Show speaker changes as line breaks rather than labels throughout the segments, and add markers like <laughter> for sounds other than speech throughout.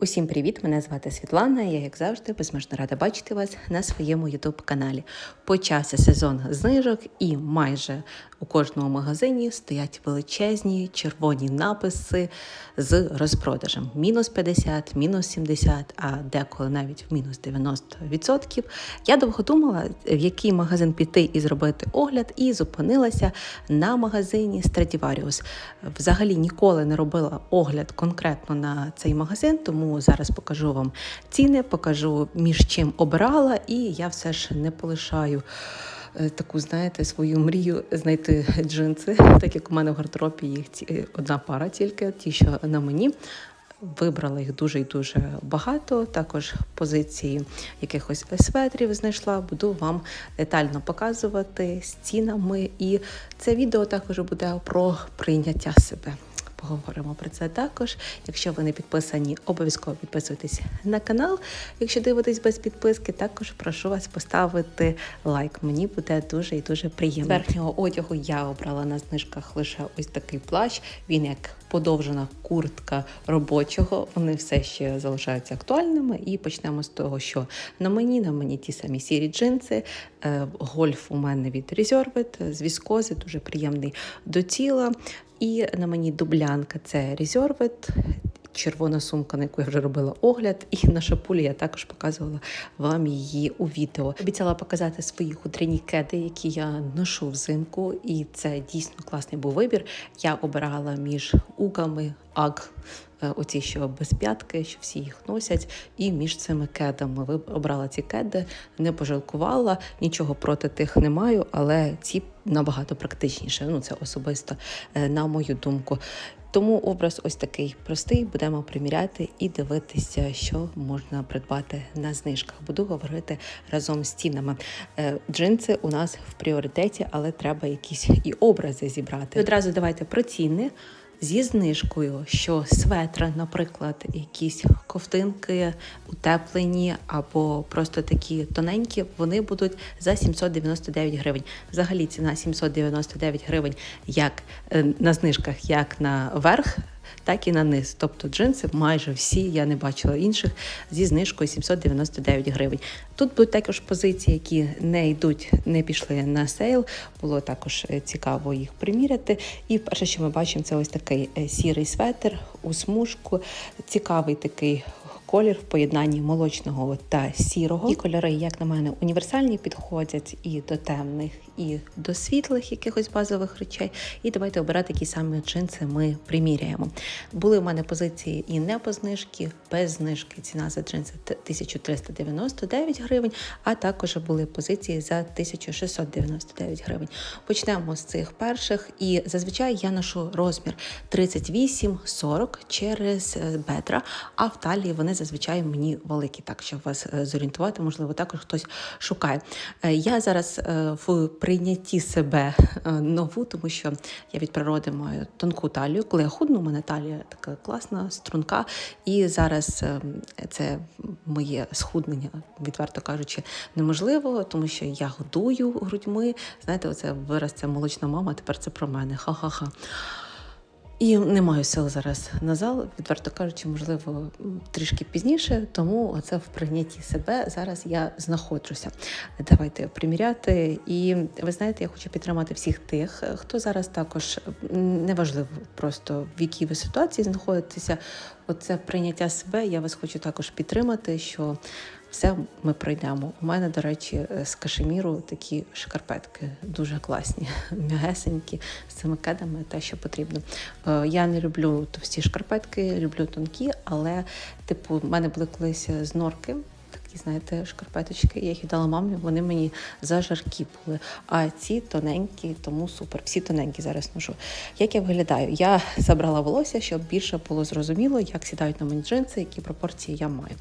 Усім привіт! Мене звати Світлана. Я, як завжди, безмежно рада бачити вас на своєму youtube каналі. Почався сезон знижок, і майже у кожному магазині стоять величезні червоні написи з розпродажем: мінус 50, мінус 70, а деколи навіть в мінус 90%. Я довго думала, в який магазин піти і зробити огляд, і зупинилася на магазині Stradivarius. Взагалі ніколи не робила огляд конкретно на цей магазин, тому зараз покажу вам ціни, покажу між чим обирала, і я все ж не полишаю. е, Таку, знаєте, свою мрію знайти джинси, так як у мене в гардеробі їх одна пара тільки, ті, що на мені. Вибрала їх дуже і дуже багато. Також позиції якихось светрів знайшла. Буду вам детально показувати з цінами. І це відео також буде про прийняття себе. Поговоримо про це також. Якщо ви не підписані, обов'язково підписуйтесь на канал. Якщо дивитесь без підписки, також прошу вас поставити лайк. Мені буде дуже і дуже приємно. З верхнього одягу я обрала на знижках лише ось такий плащ. Він як подовжена куртка робочого. Вони все ще залишаються актуальними. І почнемо з того, що на мені, на мені ті самі сірі джинси. Е, Гольф у мене від Reserved з віскози, дуже приємний до тіла. І на мені дублянка це резервет, червона сумка, на яку я вже робила огляд, і на шапулі я також показувала вам її у відео. Обіцяла показати свої хутряні кеди, які я ношу взимку, і це дійсно класний був вибір. Я обирала між угами, аг. е, Оці, що без п'ятки, що всі їх носять, і між цими кедами ви обрала ці кеди, не пожалкувала, нічого проти тих не маю, але ці набагато практичніше. Ну це особисто е, на мою думку. Тому образ ось такий простий. Будемо приміряти і дивитися, що можна придбати на знижках. Буду говорити разом з цінами. Е, Джинси у нас в пріоритеті, але треба якісь і образи зібрати. Одразу давайте про ціни. Зі знижкою, що светри, наприклад, якісь ковтинки утеплені або просто такі тоненькі, вони будуть за 799 гривень. Взагалі ціна 799 гривень як е, на знижках, як на верх. Так і на низ. Тобто джинси майже всі, я не бачила інших, зі знижкою 799 гривень. Тут будуть також позиції, які не йдуть, не пішли на сейл. Було також е, цікаво їх приміряти. І перше, що ми бачимо, це ось такий е, сірий светр у смужку. Цікавий такий колір в поєднанні молочного та сірого. І кольори, як на мене, універсальні підходять і до темних, і до світлих якихось базових речей. І давайте обирати, які саме джинси ми приміряємо. Були в мене позиції і не по знижки, без знижки. Ціна за джинси 1399 гривень, а також були позиції за 1699 гривень. Почнемо з цих перших. І зазвичай я ношу розмір 38-40 через е, бедра, а в талії вони зазвичай мені великі, так щоб вас е, зорієнтувати, можливо, також хтось шукає. Е, Я зараз е, в прийнятті себе нову, тому що я від природи маю тонку талію. Коли я худну, у мене талія така класна, струнка. І зараз це моє схуднення, відверто кажучи, неможливо, тому що я годую грудьми. Знаєте, оце вираз це молочна мама, тепер це про мене. Ха-ха-ха. І не маю сил зараз на зал, відверто кажучи, можливо, трішки пізніше, тому оце в прийнятті себе зараз я знаходжуся. Давайте приміряти. І ви знаєте, я хочу підтримати всіх тих, хто зараз також неважливо просто в якій ви ситуації знаходитеся. Оце прийняття себе. Я вас хочу також підтримати, що все ми пройдемо. У мене, до речі, з кашеміру такі шкарпетки дуже класні, <laughs> м'ягесенькі, з цими кедами, те, що потрібно. Е, Я не люблю товсті шкарпетки, люблю тонкі, але, типу, в мене були колись з норки. Такі, знаєте, шкарпеточки, я їх дала мамі, вони мені зажаркі були. А ці тоненькі, тому супер. Всі тоненькі зараз ношу. Як я виглядаю? Я забрала волосся, щоб більше було зрозуміло, як сідають на мені джинси, які пропорції я маю.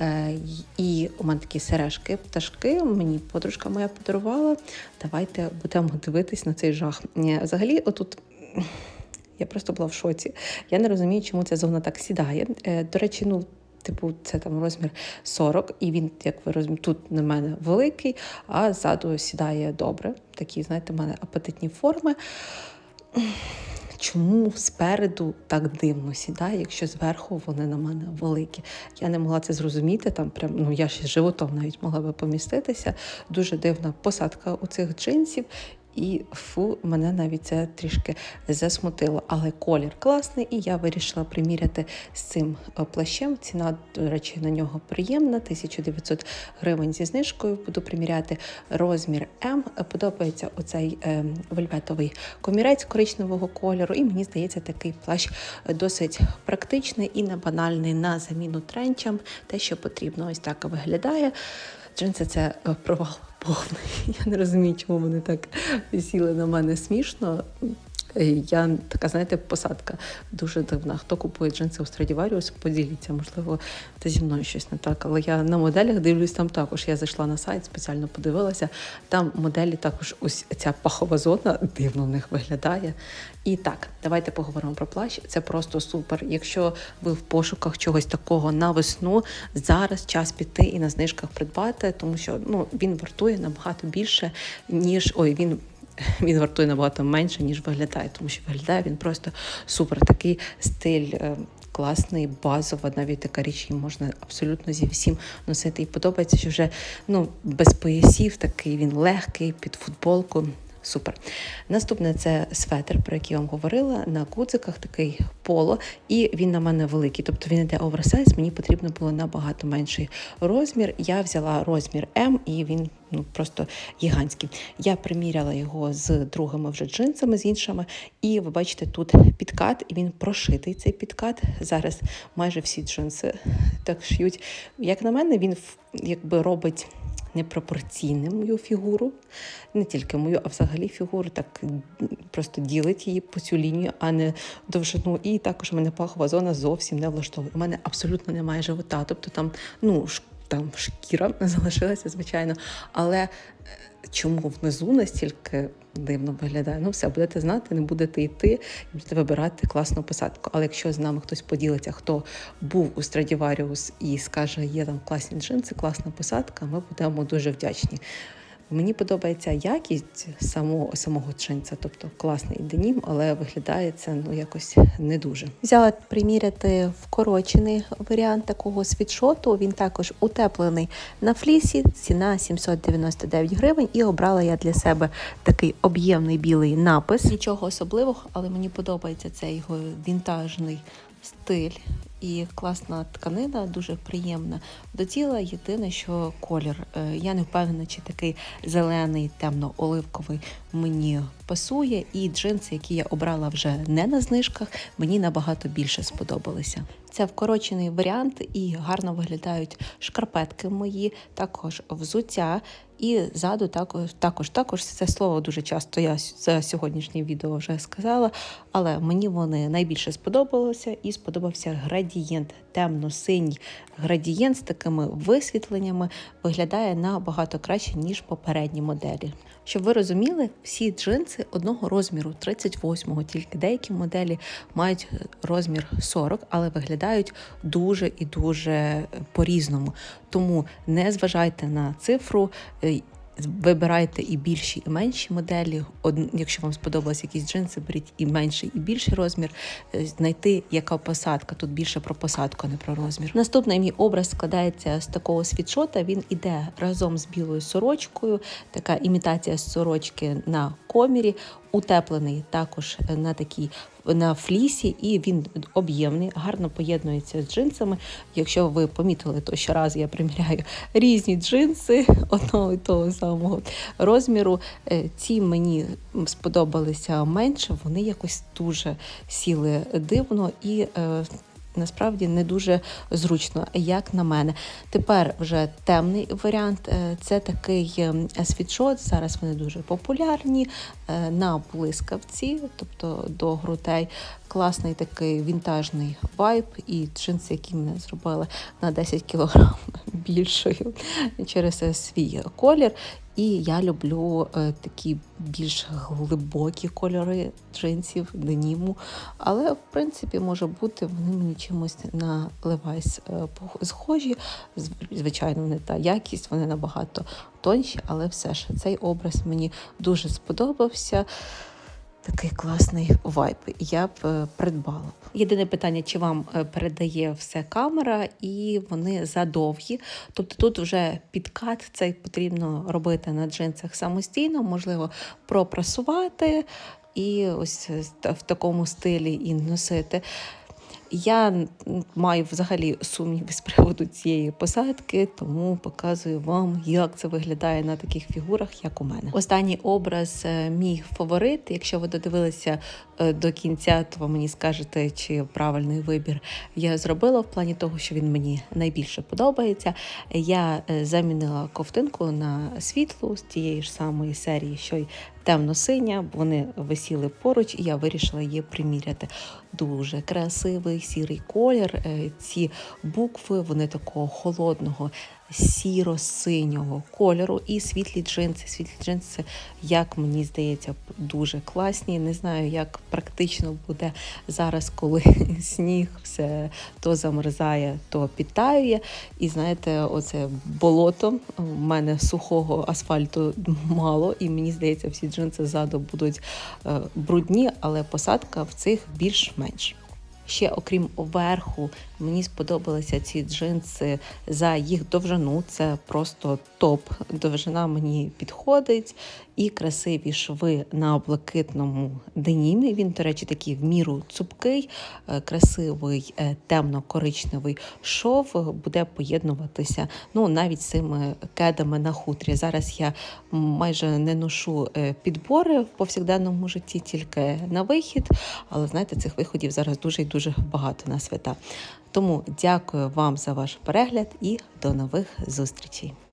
Е, і у мене такі сережки, пташки. Мені подружка моя подарувала. Давайте будемо дивитись на цей жах. Е, Взагалі, отут. Я просто була в шоці. Я не розумію, чому ця зона так сідає. Е, До речі, ну. Типу, це там розмір 40, і він, як ви розумієте, тут на мене великий, а ззаду сідає добре. Такі, знаєте, в мене апетитні форми. чому спереду так дивно сідає, якщо зверху вони на мене великі. Я не могла це зрозуміти. Там прям ну я ще животом навіть могла би поміститися. Дуже дивна посадка у цих джинсів. І фу, мене навіть це трішки засмутило. Але колір класний, і я вирішила приміряти з цим е, плащем. Ціна, до речі, на нього приємна. 1900 гривень зі знижкою. Буду приміряти розмір М. Подобається оцей е, вельветовий комірець коричневого кольору. І мені здається, такий плащ досить практичний і не банальний на заміну тренчам. Те, що потрібно, ось так виглядає. Джинси це е, провал повний. <laughs> Я не розумію, чому вони так сіли на мене смішно. Я така, знаєте, посадка дуже дивна. Хто купує джинси у Страдіваріус, поділіться, можливо, це зі мною щось не так. Але я на моделях дивлюсь там також. Я зайшла на сайт, спеціально подивилася. Там моделі також ось ця пахова зона дивно в них виглядає. І так, давайте поговоримо про плащ. Це просто супер. Якщо ви в пошуках чогось такого на весну, зараз час піти і на знижках придбати, тому що ну він вартує набагато більше, ніж ой, він він вартує набагато менше, ніж виглядає, тому що виглядає він просто супер. Такий стиль. Е, класний, базова, навіть така річ її можна абсолютно зі всім носити. І подобається, що вже ну, без поясів, такий він легкий під футболку. Супер. Наступне це светр, про який я вам говорила. На куциках такий поло, і він на мене великий. Тобто він йде оверсайз, мені потрібно було набагато менший розмір. Я взяла розмір М, і він ну просто гігантський. Я приміряла його з другими вже джинсами, з іншими. І ви бачите, тут підкат, і він прошитий цей підкат. Зараз майже всі джинси так шьють. Як на мене, він якби робить непропорційним мою фігуру, не тільки мою, а взагалі фігуру так просто ділить її по цю лінію, а не довжину. І також мене пахова зона зовсім не влаштовує. У мене абсолютно немає живота. Тобто там, ну, там шкіра <laughs> залишилася, звичайно, але е, чому внизу настільки дивно виглядає? Ну, все, будете знати, не будете йти і будете вибирати класну посадку. Але якщо з нами хтось поділиться, хто був у Страдіваріус і скаже, є там класні джинси, класна посадка, ми будемо дуже вдячні. Мені подобається якість самого самого джинса, тобто класний денім, але виглядає це ну якось не дуже. Взяла приміряти вкорочений варіант такого світшоту. Він також утеплений на флісі, ціна 799 гривень. І обрала я для себе такий об'ємний білий напис. Нічого особливого, але мені подобається цей його вінтажний стиль і класна тканина, дуже приємна до тіла. Єдине, що колір. Е, я не впевнена, чи такий зелений, темно-оливковий мені пасує. І джинси, які я обрала вже не на знижках, мені набагато більше сподобалися. Це вкорочений варіант і гарно виглядають шкарпетки мої, також взуття. І ззаду також також також це слово дуже часто я за сьогоднішнє відео вже сказала, але мені вони найбільше сподобалося і сподобався градієнт темно-синій градієнт з такими висвітленнями виглядає набагато краще, ніж попередні моделі. Щоб ви розуміли, всі джинси одного розміру, 38-го, тільки деякі моделі мають розмір 40, але виглядають дуже і дуже по-різному. Тому не зважайте на цифру. Е, Вибирайте і більші, і менші моделі. Од... Якщо вам сподобались якісь джинси, беріть і менший, і більший розмір. Е, знайти, яка посадка. Тут більше про посадку, а не про розмір. Наступний мій образ складається з такого світшота. Він іде разом з білою сорочкою, така імітація сорочки на комірі утеплений також на такій на флісі, і він об'ємний, гарно поєднується з джинсами. Якщо ви помітили, то щораз я приміряю різні джинси одного і того самого розміру. Е, ці мені сподобалися менше, вони якось дуже сіли дивно і е, насправді не дуже зручно, як на мене. Тепер вже темний варіант е, це такий ем, світшот. Зараз вони дуже популярні е, на блискавці, тобто до грудей. Класний такий вінтажний вайб і джинси, які мене зробили на 10 кг <laughs> більшою через свій колір. І я люблю е, такі більш глибокі кольори джинсів, деніму. Але, в принципі, може бути, вони мені чимось на Levi's е, схожі. Звичайно, не та якість, вони набагато тонші, але все ж цей образ мені дуже сподобався. Такий класний вайб. Я б е, придбала. Єдине питання, чи вам е, передає все камера, і вони задовгі. Тобто тут вже підкат цей потрібно робити на джинсах самостійно, можливо, пропрасувати і ось е, в такому стилі і носити. Я маю взагалі сумніви з приводу цієї посадки, тому показую вам, як це виглядає на таких фігурах, як у мене. Останній образ е, мій фаворит. Якщо ви додивилися е, до кінця, то ви мені скажете, чи правильний вибір я зробила в плані того, що він мені найбільше подобається. Я е, замінила ковтинку на світлу з тієї ж самої серії, що й темно-синя. Вони висіли поруч, і я вирішила її приміряти. Дуже красивий сірий колір. Е, Ці букви вони такого холодного. Сіро-синього кольору і світлі джинси. Світлі джинси, як мені здається, дуже класні. Не знаю, як практично буде зараз, коли <laughs> сніг все то замерзає, то підтаює. І знаєте, оце болото. У мене сухого асфальту мало, і мені здається, всі джинси ззаду будуть е, брудні, але посадка в цих більш-менш. Ще окрім верху, мені сподобалися ці джинси за їх довжину. Це просто топ. Довжина мені підходить. І красиві шви на блакитному денімі. Він, до речі, такий в міру цупкий, е, красивий е, темно-коричневий шов буде поєднуватися ну, навіть з цими кедами на хутрі. Зараз я майже не ношу е, підбори в повсякденному житті, тільки на вихід. Але знаєте, цих виходів зараз дуже і дуже багато на свята. Тому дякую вам за ваш перегляд і до нових зустрічей.